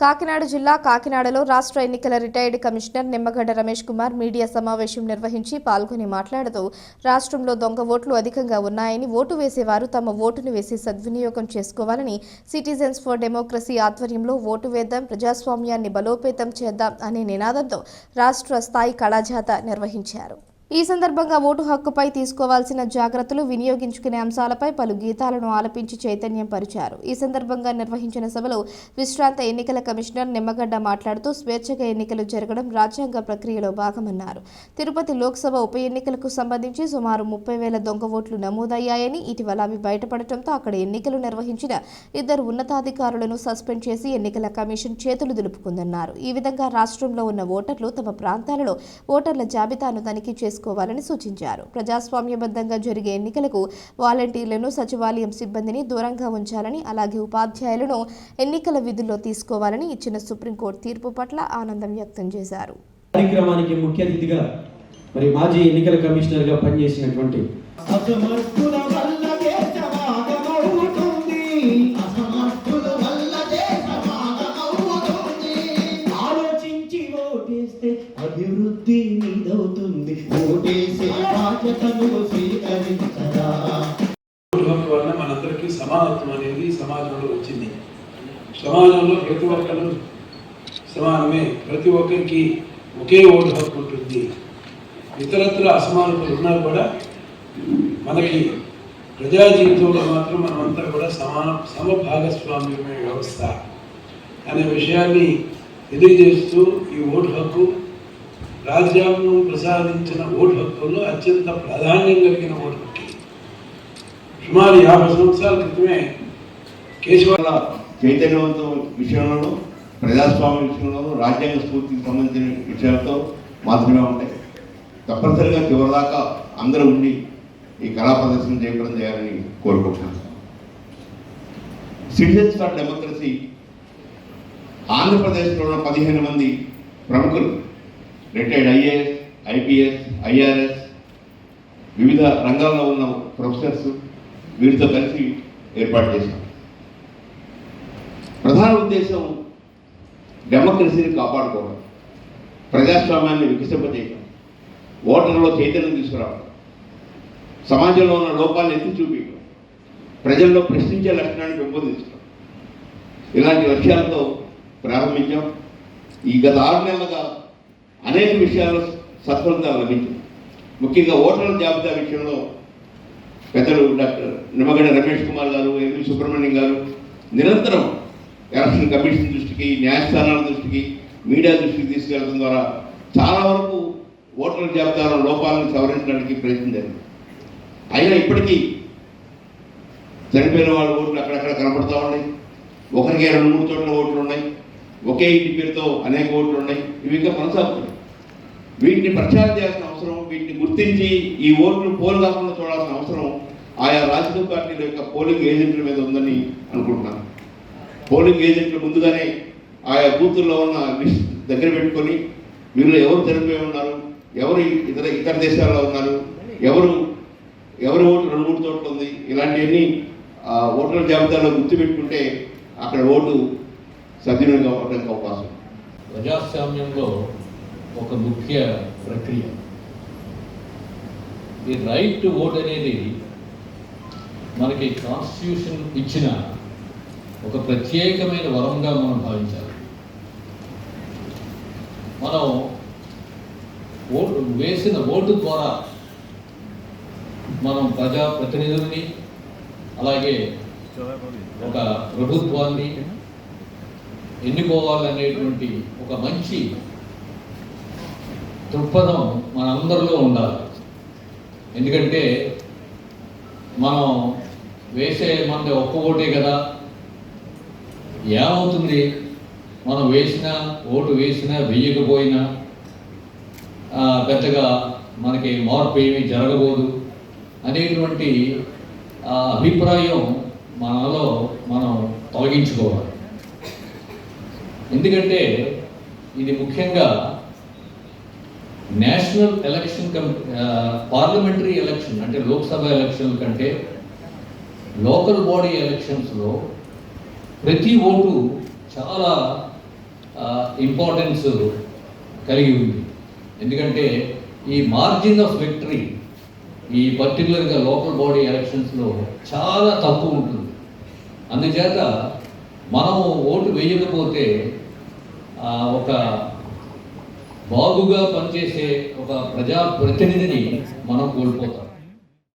కాకినాడ జిల్లా కాకినాడలో రాష్ట్ర ఎన్నికల retired commissioner Nimmagadda Ramesh Kumar media సమావేశం నిర్వహించి పాల్గొని మాట్లాడుతూ రాష్ట్రంలో దొంగ ఓట్లు అధికంగా ఉన్నాయని ఓటు వేసేవారు తమ ఓటును వేసి సద్వినియోగం చేసుకోవాలని సిటిజన్స్ ఫర్ డెమోక్రసీ ఆధ్వర్యంలో ఓటు వేద్దాం ప్రజాస్వామ్యాన్ని బలోపేతం చేద్దాం అనే నినాదంతో రాష్ట్ర స్థాయి కళాజాత నిర్వహించారు. ఈ సందర్భంగా ఓటు హక్కుపై తీసుకోవాల్సిన జాగ్రత్తలు వినియోగించుకునే అంశాలపై పలు గీతాలను ఆలపించి చైతన్యం పరిచారు ఈ సందర్భంగా నిర్వహించిన సభలో విశ్రాంత ఎన్నికల కమిషనర్ నిమ్మగడ్డ మాట్లాడుతూ స్వేచ్ఛగా ఎన్నికలు జరగడం రాజ్యాంగ ప్రక్రియలో భాగమన్నారు. తిరుపతి లోక్సభ ఉప ఎన్నికలకు సంబంధించి సుమారు ముప్పై వేల దొంగ ఓట్లు నమోదయ్యాయని ఇటీవల అవి బయటపడటంతో అక్కడ ఎన్నికలు నిర్వహించిన ఇద్దరు ఉన్నతాధికారులను సస్పెండ్ చేసి ఎన్నికల కమిషన్ చేతులు దులుపుకుందన్నారు. ఈ విధంగా రాష్ట్రంలో ఉన్న ఓటర్లు తమ ప్రాంతాలలో ఓటర్ల జాబితాను తనిఖీ చేసుకోవాలని సూచించారు. ప్రజాస్వామ్యబద్ధంగా జరిగే ఎన్నికలకు వాలంటీర్లను సచివాలయం సిబ్బందిని దూరంగా ఉంచాలని అలాగే ఉపాధ్యాయులను ఎన్నికల విధుల్లో తీసుకోవాలని ఇచ్చిన సుప్రీంకోర్టు తీర్పు పట్ల ఆనందం వ్యక్తం చేశారు. కార్యక్రమానికి ముఖ్య అతిథిగా మరి మాజీ ఎన్నికల కమిషనర్గా పనిచేసినటువంటి ఓటేసే బాధ్యతను ఓటు హక్కు వల్ల మనందరికీ సమానత్వం అనేది సమాజంలో వచ్చింది. సమాజంలో ప్రతి ఒక్కరు సమానమే. ప్రతి ఒక్కరికి ఒకే ఓటు హక్కు ఉంటుంది. ఇతరత్ర అసమానతలు ఉన్నా కూడా మనకి ప్రజా జీవితంలో మాత్రం మనమంతా కూడా సమాన సమభాగస్వామ్యమైన వ్యవస్థ అనే విషయాన్ని తెలియజేస్తూ ఈ ఓటు హక్కు రాజ్యాంగం ప్రసాదించిన ఓటు హక్కుల్లో అత్యంత ప్రాధాన్యం కలిగిన ఓటు హక్కు. సుమారు యాభై సంవత్సరాల క్రితమే కేశవాల చైతన్యవంతం విషయంలోనూ ప్రజాస్వామ్య విషయంలోనూ రాజ్యాంగ స్ఫూర్తికి సంబంధించిన విషయాలతో మాత్రమే ఉంటాయి. తప్పనిసరిగా చివరిదాకా అందరూ ఉండి ఈ కళా ప్రదర్శన చేయడం చేయాలని కోరుకుంటున్నాను. సిటిజన్స్ ఫర్ డెమోక్రసీ ఆంధ్రప్రదేశ్లో ఉన్న పదిహేను మంది ప్రముఖులు రిటైర్డ్ ఐఏఎస్ ఐపీఎస్ ఐఆర్ఎస్ వివిధ రంగాల్లో ఉన్న ప్రొఫెసర్స్ వీరితో కలిసి ఏర్పాటు చేశాం. ప్రధాన ఉద్దేశం డెమోక్రసీని కాపాడుకోవడం ప్రజాస్వామ్యాన్ని వికసింపజేయడం ఓటర్లో చైతన్యం తీసుకురావడం సమాజంలో ఉన్న లోపాలను ఎత్తి చూపించడం ప్రజల్లో ప్రశ్నించే లక్షణాన్ని పెంపొందించడం. ఇలాంటి లక్ష్యాలతో ప్రారంభించాం. ఈ గత ఆరు నెలలుగా అనేక విషయాలు సత్ఫలిత లభించింది ముఖ్యంగా ఓటర్ల జాబితా విషయంలో పెద్దలు డాక్టర్ నిమ్మగడ్డ రమేష్ కుమార్ గారు ఎంవి సుబ్రహ్మణ్యం గారు నిరంతరం ఎలక్షన్ కమిషన్ దృష్టికి న్యాయస్థానాల దృష్టికి మీడియా దృష్టికి తీసుకెళ్ళడం ద్వారా చాలా వరకు ఓటర్ల జాబితాలో లోపాలను సవరించడానికి ప్రయత్నం జరిగింది. అయినా ఇప్పటికీ చనిపోయిన వాళ్ళ ఓట్లు అక్కడక్కడ కనపడతా ఉన్నాయి. ఒకరికి రెండు మూడు చోట్ల ఓట్లు ఉన్నాయి. ఒకే ఇంటి పేరుతో అనేక ఓట్లు ఉన్నాయి. ఇవి ఇంకా కొనసాగుతున్నాయి. వీటిని ప్రచారం చేయాల్సిన అవసరం వీటిని గుర్తించి ఈ ఓట్లు పోలు కాకుండా చూడాల్సిన అవసరం ఆయా రాజకీయ పార్టీల యొక్క పోలింగ్ ఏజెంట్ల మీద ఉందని అనుకుంటున్నాను. పోలింగ్ ఏజెంట్లు ముందుగానే ఆయా బూతుల్లో ఉన్న లిస్ట్ దగ్గర పెట్టుకొని వీళ్ళు ఎవరు చనిపోయి ఉన్నారు ఎవరు ఇతర ఇతర దేశాల్లో ఉన్నారు ఎవరు ఎవరి ఓటు రెండు మూడు చోట్ల ఉంది ఇలాంటివన్నీ ఆ, ఓటర్ల జాబితాలో గుర్తుపెట్టుకుంటే అక్కడ ఓటు సద్వినియోగం అవ్వడానికి అవకాశం ప్రజాస్వామ్యంలో ఒక ముఖ్య ప్రక్రియ. ఈ రైట్ టు ఓట్ అనేది మనకి కాన్స్టిట్యూషన్ ఇచ్చిన ఒక ప్రత్యేకమైన వరంగా మనం భావించాలి. మనం ఓటు వేసిన ఓటు ద్వారా మనం ప్రజా ప్రతినిధుల్ని అలాగే ఒక ప్రభుత్వాన్ని ఎన్నుకోవాలనేటువంటి ఒక మంచి దృక్పథం మనందరిలో ఉండాలి. ఎందుకంటే మనం వేసే మన ఒక్క ఓటే కదా. ఏమవుతుంది? మనం వేసినా ఓటు వేసినా వెయ్యకపోయినా పెద్దగా మనకి మార్పు ఏమీ జరగబోదు అనేటువంటి ఆ, అభిప్రాయం మనలో మనం తొలగించుకోవాలి. ఎందుకంటే ఇది ముఖ్యంగా national election cum parliamentary election అంటే లోక్సభ ఎలక్షన్ కంటే లోకల్ బాడీ ఎలక్షన్స్లో ప్రతి ఓటు చాలా ఇంపార్టెన్స్ కలిగి ఉంది. ఎందుకంటే ఈ మార్జిన్ ఆఫ్ విక్టరీ ఈ పర్టికులర్గా లోకల్ బాడీ ఎలక్షన్స్లో చాలా తక్కువ ఉంటుంది. అందుచేత మనము ఓటు వేయకపోతే ఒక బాగుగా పనిచేసే ఒక ప్రజాప్రతినిధిని మనం కోల్పోతాం.